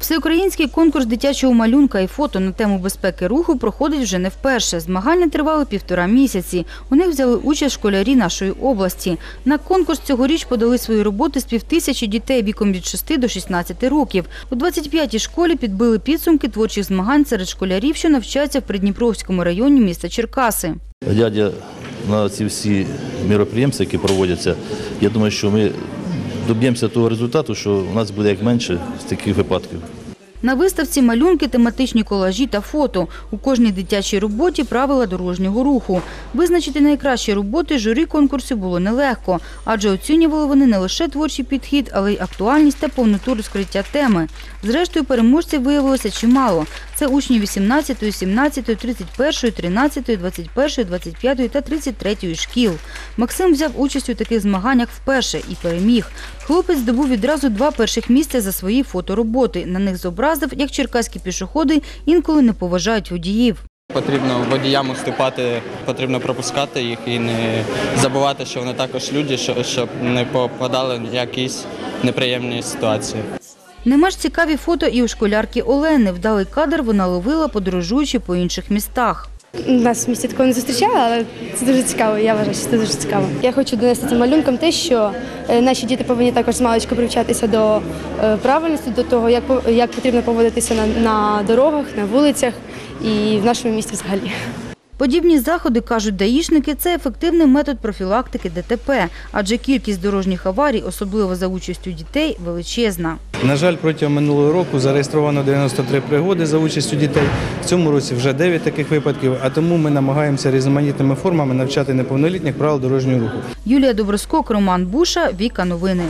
Всеукраїнський конкурс дитячого малюнка і фото на тему безпеки руху проходить вже не вперше. Змагання тривали півтора місяці. У них взяли участь школярі нашої області. На конкурс цьогоріч подали свої роботи з півтисячі дітей віком від 6 до 16 років. У 25-й школі підбили підсумки творчих змагань серед школярів, що навчаються в Придніпровському районі міста Черкаси. Глядя на ці всі міроприємства, які проводяться, я думаю, що ми доб'ємося того результату, що у нас буде як менше з таких випадків. На виставці малюнки, тематичні колажі та фото. У кожній дитячій роботі правила дорожнього руху. Визначити найкращі роботи журі конкурсу було нелегко, адже оцінювали вони не лише творчий підхід, але й актуальність та повноту розкриття теми. Зрештою, переможців виявилося чимало. Це учні 18, 17, 31, 13, 21, 25 та 33 шкіл. Максим взяв участь у таких змаганнях вперше і переміг. Хлопець здобув відразу два перших місця за свої фотороботи. На них зобразив, як черкаські пішоходи інколи не поважають водіїв. Потрібно водіям уступати, потрібно пропускати їх і не забувати, що вони також люди, що- щоб не попадали в якісь неприємні ситуації. Не менш цікаві фото і у школярки Олени. Вдалий кадр вона ловила, подорожуючи по інших містах. Нас в місті такого не зустрічали, але це дуже цікаво. Я вважаю, що це дуже цікаво. Я хочу донести цим малюнкам те, що е, наші діти повинні також з маличку привчатися до е, правильності, до того, як як потрібно поводитися на, на дорогах, на вулицях і в нашому місті взагалі. Подібні заходи, кажуть даїшники, це ефективний метод профілактики ДТП, адже кількість дорожніх аварій, особливо за участю дітей, величезна. На жаль, протягом минулого року зареєстровано 93 пригоди за участю дітей. В цьому році вже 9 таких випадків, а тому ми намагаємося різноманітними формами навчати неповнолітніх правил дорожнього руху. Юлія Доброскок, Роман Буша, Віка Новини.